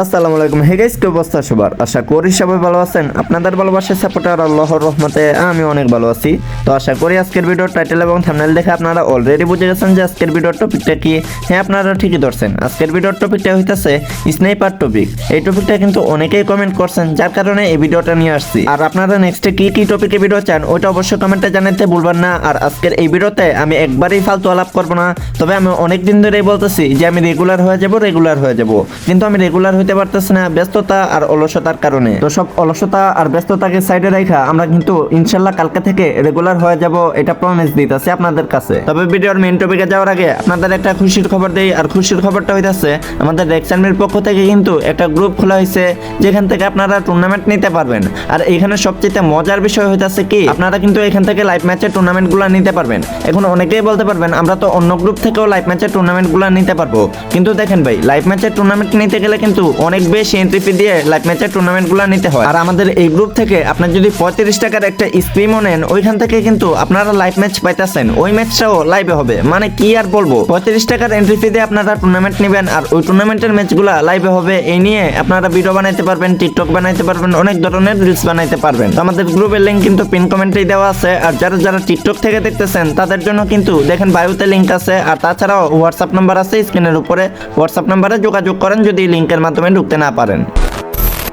আসসালামু আলাইকুম। Hey guys কি অবস্থা সবার? আশা করি সবাই ভালো আছেন। আপনাদের ভালোবাসার সাপোর্টার আল্লাহর রহমতে আমি অনেক ভালো আছি। তো আশা করি আজকের ভিডিওর টাইটেল এবং থাম্বনেল দেখে আপনারা অলরেডি বুঝে গেছেন যে আজকের ভিডিওর টপিকটা কি। হ্যাঁ আপনারা ঠিকই ধরছেন। আজকের ভিডিওর টপিকটা হইতাছে স্নাইপার টপিক এই টপিকটা কিন্তু অনেকেই কমেন্ট করছেন, যার কারণে এই ভিডিওটা নিয়ে আসছি। আর আপনারা নেক্সটে কি কি টপিকে ভিডিও চান, ওইটা অবশ্যই কমেন্টে জানাতে ভুলবেন না। আর আজকের এই ভিডিওতে আমি একবারই ফালতু আলাপ করব না। তবে আমি অনেক দিন ধরেই বলতেছি যে আমি রেগুলার হয়ে যাব রেগুলার হয়ে যাব। কিন্তু আমি রেগুলার হতে পারতেছি না ব্যস্ততা আর অলসতার কারণে। তো সব অলসতা আর ব্যস্ততাকে সাইডে রাখা আমরা কিন্তু ইনশাল্লাহ কালকে থেকে রেগুলার হয়ে যাব, এটা প্রমিস দিতেছি আপনাদের কাছে। তবে ভিডিওর মেইন টপিকে যাওয়ার আগে আপনাদের একটা খুশির খবর দেই, আর খুশির খবরটা হইতাছে, আমাদের রেক্সানমির পক্ষ থেকে কিন্তু একটা গ্রুপ খোলা হয়েছে যেখান থেকে আপনারা টুর্নামেন্ট নিতে পারবেন। আর এখানে সবচেয়ে মজার বিষয় হইতাছে কি, আপনারা কিন্তু এখান থেকে লাইভ ম্যাচের টুর্নামেন্টগুলো নিতে পারবেন। এখন অনেকেই বলতে পারবেন, আমরা তো অন্য গ্রুপ থেকেও লাইভ ম্যাচের টুর্নামেন্টগুলো নিতে পারব। কিন্তু দেখেন ভাই লাইভ ম্যাচের টুর্নামেন্ট নিতে গেলে কিন্তু অনেক বেশি এন্ট্রি ফি দিয়ে লাইভ ম্যাচের টুর্নামেন্টগুলো নিতে হয়। আর আমাদের এই গ্রুপ থেকে আপনার যদি পঁয়ত্রিশ টাকার একটা স্ক্রিমও নেন, ওইখান থেকে কিন্তু আপনারা লাইভ ম্যাচ পাইতেছেন। ওই ম্যাচটাও লাইভে হবে। মানে কি আর বলব? পঁয়ত্রিশ টাকার এন্ট্রি ফি দিয়ে আপনারা টুর্নামেন্ট নেবেন আর ওই টুর্নামেন্টের ম্যাচগুলো লাইভে হবে। এই নিয়ে আপনারা ভিডিও বানাইতে পারবেন টিকটক বানাইতে পারবেন, অনেক ধরনের রিলস বানাইতে পারবেন। আমাদের গ্রুপের লিঙ্ক কিন্তু পিন কমেন্টেই দেওয়া আছে। আর যারা যারা টিকটক থেকে দেখতেছেন, তাদের জন্য কিন্তু দেখেন বায়ুতে লিঙ্ক আছে। আর তাছাড়াও হোয়াটসঅ্যাপ নাম্বার আছে স্ক্রিনের উপরে। হোয়াটসঅ্যাপ নাম্বারে যোগাযোগ করেন যদি লিঙ্কের মাধ্যমে ঢুকতে না পারেন।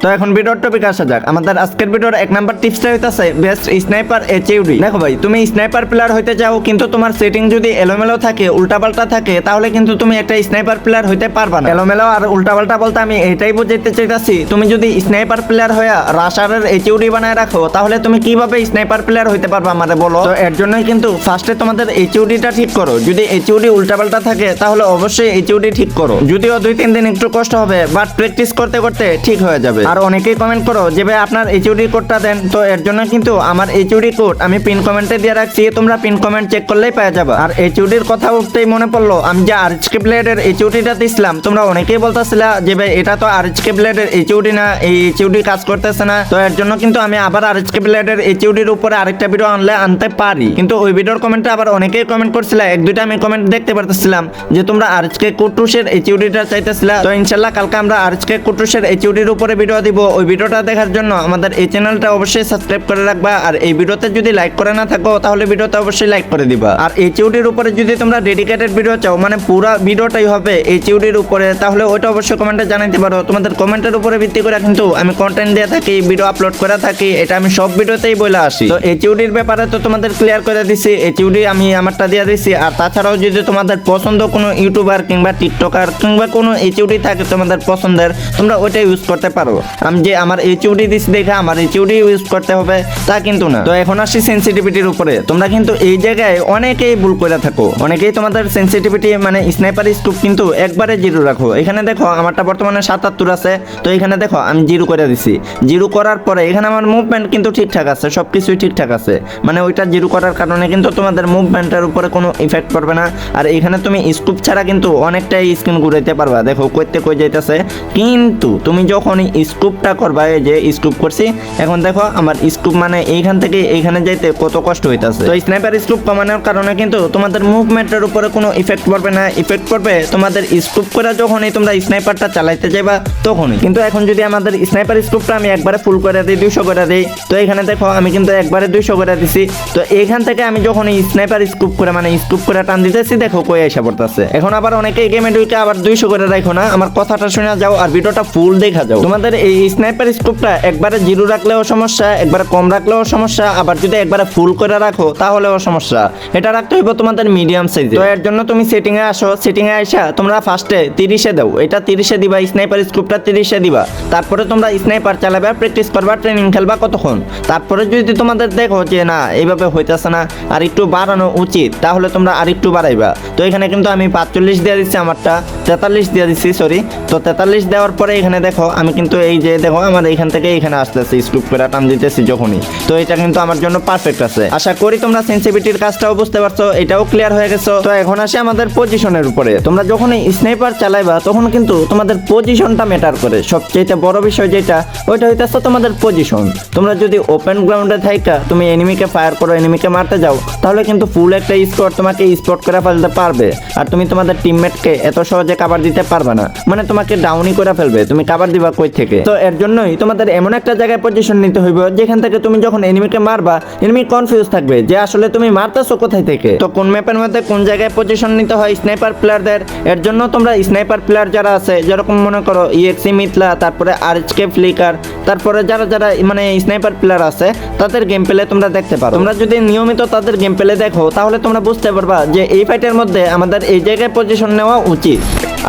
তো এখন ভিডিওর টপিক আসা যাক। আমাদের আজকের ভিডিওর এক নাম্বার টিপসটা হইতাছে বেস্ট স্নাইপার এইচইউডি দেখো ভাই, তুমি স্নাইপার প্লেয়ার হইতে চাও, কিন্তু তোমার সেটিং যদি এলোমেলো থাকে, উল্টাপাল্টা থাকে, তাহলে কিন্তু তুমি একটা স্নাইপার প্লেয়ার হইতে পারবা না। এলোমেলো আর উল্টাপাল্টা বলতে আমি এটাই বুঝাইতে চাইতাছি, তুমি যদি স্নাইপার প্লেয়ার হইয়া রাশারের এইচইউডি বানায় রাখো, তাহলে তুমি কীভাবে স্নাইপার প্লেয়ার হইতে পারবা আমারে বলো? তো এর জন্যই কিন্তু ফার্স্টে তোমাদের এইচইউডিটা ঠিক করো। যদি এইচইউডি উল্টাপাল্টা থাকে, তাহলে অবশ্যই এইচইউডি ঠিক করো। যদিও দুই, তিন দিন একটু কষ্ট হবে বাট প্র্যাকটিস করতে করতে ঠিক হয়ে যাবে। আর অনেকেই কমেন্ট করো যে ভাই আপনার এইচওডি কোডটা দেন। তো এর জন্য কিন্তু আমার এইচওডি কোড আমি পিন কমেন্টে দিয়ে রাখছি তোমরা পিন কমেন্ট চেক করলেই পেয়ে যাবে। আর এইচওডির কথা উঠতেই মনে পড়ল আমি যে আরএচকে ব্লেডের এইচওডিটা দিছিলাম তোমরা অনেকেই বলতেছিলে যে ভাই এটা তো আরএচকে ব্লেডের এইচওডি না এই এইচওডি কাজ করতেছে না। তো এর জন্য কিন্তু আমি আবার আরএচকে ব্লেডের এইচওডির উপরে আরেকটা ভিডিও আনলে আনতে পারি। কিন্তু ওই ভিডিওর কমেন্টে আবার অনেকেই কমেন্ট করছিল এক দুইটা আমি কমেন্ট দেখতে পারতেছিলাম যে তোমরা আরএচকে কুটুসের এইচওডিটা চাইতেছিলা। তো ইনশাল্লাহ কালকে আমরা আরএচকে কুটুসের এইচওডির উপরে ভিডিও দিব। ওই ভিডিওটা দেখার জন্য আমাদের এই চ্যানেলটা অবশ্যই সাবস্ক্রাইব করে রাখবা। আর এই ভিডিওতে যদি লাইক করে না থাকো, তাহলে ভিডিওতে অবশ্যই লাইক করে দিবা। আর এই চিউডির উপরে যদি তোমরা ডেডিকেটেড ভিডিও চাও মানে পুরো ভিডিওটাই হবে এই চিউডির উপরে, তাহলে ওইটা অবশ্যই কমেন্টে জানাতে পারো। তোমাদের কমেন্টের উপরে ভিত্তি করে কিন্তু আমি কন্টেন্ট দিয়ে থাকি ভিডিও আপলোড করে থাকি, এটা আমি সব ভিডিওতেই বলে আসি। তো এই চিউডির ব্যাপারে তো তোমাদের ক্লিয়ার করে দিছি, এই চিউডি আমি আমারটা দিয়ে দিছি। আর তাছাড়াও যদি তোমাদের পছন্দ কোনো ইউটিউবার কিংবা টিকটকার কিংবা কোনো এইচউডি থাকে তোমাদের পছন্দের, তোমরা ওইটা ইউজ করতে পারো। আমি যে আমার এইচউডি দিছি দেখে আমার এইচউডি ইউজ করতে হবে, তা কিন্তু না। তো এখন আসি সেন্সিটিভিটির উপরে। তোমরা কিন্তু এই জায়গায় অনেকেই ভুল করে থাকো। অনেকেই তোমাদের সেন্সিটিভিটি মানে স্নাইপার স্কোপ কিন্তু একবারে জিরো রাখো। এখানে দেখো, আমারটা বর্তমানে সাতাত্তর আছে। তো এখানে দেখো, আমি জিরো করে দিছি। জিরো করার পরে এখানে আমার মুভমেন্ট কিন্তু ঠিকঠাক আছে সব কিছুই ঠিকঠাক আছে। মানে ওইটা জিরো করার কারণে কিন্তু তোমাদের মুভমেন্টের উপরে কোনো ইফেক্ট পড়বে না। আর এখানে তুমি স্কুপ ছাড়া কিন্তু অনেকটাই স্ক্রিন ঘুরাইতে পারবা। দেখো, কইতে কই যাইতেছে। কিন্তু তুমি যখন স্কুপটা করবা, এই যে স্কুপ করছি। এখন দেখো, আমার স্কুপ মানে এইখান থেকে এইখানে যাইতে কত কষ্ট হইতাছে। তো স্নাইপার স্কুপ কমানোর কারণে কিন্তু তোমাদের মুভমেন্টের উপরে কোনো ইফেক্ট পড়বে না। ইফেক্ট পড়বে তোমাদের স্কুপ করে যখনই তোমরা স্নাইপারটা চালাইতে যাইবা, তখনই। কিন্তু এখন যদি আমাদের স্নাইপার স্কুপটা আমি একবারে ফুল করে দিই, দুইশো করে দিই, তো এখানে দেখো, আমি কিন্তু একবারে দুইশো করে দিছি। তো এইখান থেকে আমি যখন স্নাইপার স্কুপ করে মানে স্কুপ করে টান দিতেছি, দেখো কই এসে পড়তেছে। এখন আবার অনেকে গেমে ঢুকে আবার দুইশো করে রাখো না। আমার কথাটা শুনে যাও আর ভিডিওটা ফুল দেখা যাও। তোমাদের এই স্নাইপার স্কুপটা একবারে জিরো রাখলেও সমস্যা, একবারে কম রাখলেও সমস্যা, আবার যদি একবারে ফুল করে রাখো, তাহলেও সমস্যা। এটা রাখতে হইব তোমাদের মিডিয়াম সাইজ তো এর জন্য তুমি সেটিং এ আসো সেটিং এ আসা তোমরা ফার্স্টে তিরিশে দাও। এটা তিরিশে দিবা স্নাইপার স্কুপটা তিরিশে দিবা। তারপরে তোমরা স্নাইপার চালাবে প্র্যাকটিস করবা ট্রেনিং খেলবা কতক্ষণ। তারপরে যদি তোমাদের দেখো যে না, এইভাবে হইতেছে না, আর একটু বাড়ানো উচিত, তাহলে তোমরা আর একটু বাড়াইবা। তো এখানে কিন্তু আমি পাঁচচল্লিশ দিয়ে দিচ্ছি আমারটা। তেতাল্লিশ দিয়ে দিচ্ছি সরি তো তেতাল্লিশ দেওয়ার পরে এখানে দেখো, আমি কিন্তু এই যে দেখো, আমার এখান থেকে এখানে আসতেছে স্কুপ করে টান দিতেছি যখনই। তো এটা কিন্তু আমার জন্য পারফেক্ট আছে। আশা করি তোমরা সেন্সিভিটির কাজটাও বুঝতে পারছ, এটাও ক্লিয়ার হয়ে গেছো। তো এখন আসে আমাদের পজিশনের উপরে। তোমরা যখন স্নাইপার চালাইবা, তখন কিন্তু তোমাদের পজিশনটা ম্যাটার করে। সবচেয়ে বড় বিষয় যেটা, ওইটা হইতেছে তোমাদের পজিশন তোমরা যদি ওপেন গ্রাউন্ডে থাইকা, তুমি এনিমিকে ফায়ার করো এনিমিকে মারতে যাও, তাহলে কিন্তু ফুল একটা স্কোর তোমাকে স্পট করে ফেলতে পারবে। আর তুমি তোমাদের টিমমেটকে এত সহজে কাবার দিতে পারবে না। মানে তোমাকে ডাউনই করে ফেলবে। তুমি কাবার দিবা কই থেকে? তো এর জন্যই তোমাদের এমন একটা জায়গায় পজিশন নিতে হইবে, যেখান থেকে তুমি যখন এনিমিকে মারবা এনিমি কনফিউজ থাকবে যে আসলে তুমি মারতেছো কোথায় থেকে? তো কোন ম্যাপের মধ্যে কোন জায়গায় পজিশন নিতে হয় স্নাইপার প্লেয়ারদের এর জন্য তোমরা স্নাইপার প্লেয়ার যারা আছে, যেরকম মনে করো ইএক্সি মিথলা তারপরে আর কে ফ্লিকার তারপরে যারা যারা মানে স্নাইপার প্লেয়ার আছে, তাদের গেম প্লে তোমরা দেখতে পারো। তোমরা যদি নিয়মিত তাদের গেম প্লে দেখো, তাহলে তোমরা বুঝতে পারবা যে এই ফাইটের মধ্যে আমাদের এই জায়গায় পজিশন নেওয়া উচিত।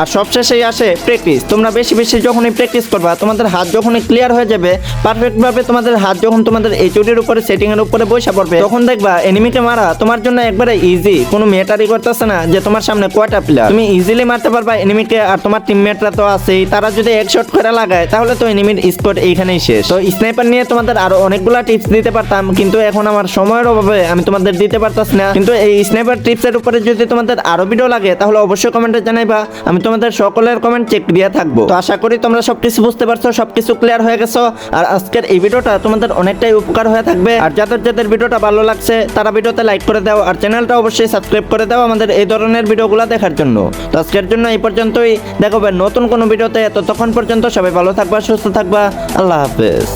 আর সবশেষেই আসে প্র্যাকটিস তোমরা বেশি বেশি যখনই প্র্যাকটিস করবা, তোমাদের হাত যখনই ক্লিয়ার হয়ে যাবে পারফেক্ট ভাবে তোমাদের হাত যখন তোমাদের এইচওডির উপরে সেটিং এর উপরে বসে পড়বে, তখন দেখবা এনিমিকে মারা তোমার জন্য একবারে ইজি কোনো মেটারি করতেছে না যে তোমার সামনে কয়টা প্লেয়ার তুমি ইজিলি মারতে পারবা এনিমিকে আর তোমার টিমমেটরা তো আছেই। তারা যদি এক শট করে লাগায়, তাহলে তো এনিমির স্পট এইখানেই শেষ। তো স্নাইপার নিয়ে তোমাদের আরও অনেকগুলা টিপস দিতে পারতাম, কিন্তু এখন আমার সময়ের অভাবে আমি তোমাদের দিতে পারতাছি না। কিন্তু এই স্নাইপার টিপসের উপরে যদি তোমাদের আরও ভিডিও লাগে, তাহলে অবশ্যই কমেন্টে জানাইবা। আমি তোমাদের সকলের কমেন্ট চেক দিয়ে থাকব। তো আশা করি তোমরা সবকিছু বুঝতে পারছ, সবকিছু ক্লিয়ার হয়ে গেছো। আর আজকের এই ভিডিওটা তোমাদের অনেকটাই উপকার হয়ে থাকবে। আর যাদের যাদের ভিডিওটা ভালো লাগছে, তারা ভিডিওতে লাইক করে দাও। আর চ্যানেলটা অবশ্যই সাবস্ক্রাইব করে দাও আমাদের এই ধরনের ভিডিওগুলো দেখার জন্য। তো আজকের জন্য এই পর্যন্তই। দেখাবে নতুন কোনো ভিডিওতে। ততক্ষণ পর্যন্ত সবাই ভালো থাকবা, সুস্থ থাকবা। আল্লাহ হাফেজ।